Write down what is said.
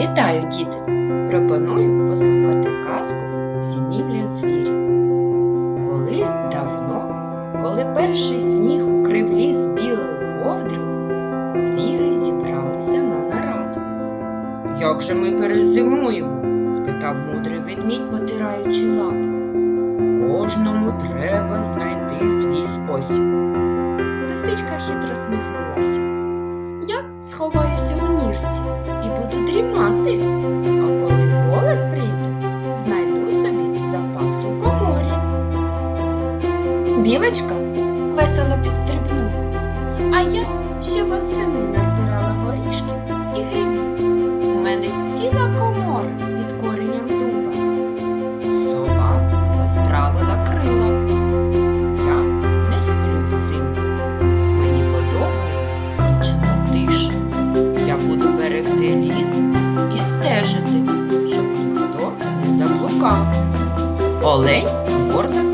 Вітаю, діти! Пропоную послухати казку Зімівля звірів. Колись давно, коли перший сніг укрив ліс білою ковдрою, звіри зібралися на нараду. Як же ми перезимуємо? спитав мудрий ведмідь, потираючи лапи. Кожному треба знайти свій спосіб. Лисичка хитро сміхнулася. Я сховаюся у нірці дрімати. А коли голод прийде, знайду собі запас у коморі. Білочка весело підстрибнула, а я ще восени назбирала горішків і грибів. У мене ціла комора під коренем дуба. Сова розправила ліс і стежити, щоб ніхто не заблукав. Олень гордо